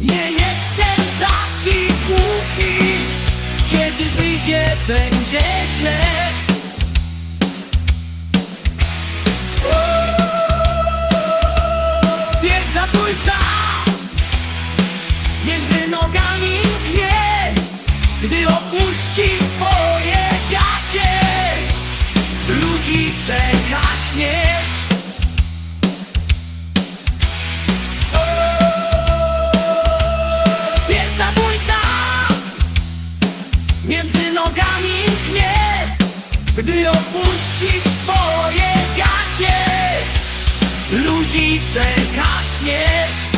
Nie jestem taki głupi. Kiedy wyjdzie będzie źle. Pierd zabójca. Między nogami pnie. Gdy opuści twoje gacie Ludzi czeka śmierć. Między nogami pnie Gdy opuści twoje gacie. Ludzi czeka śmierć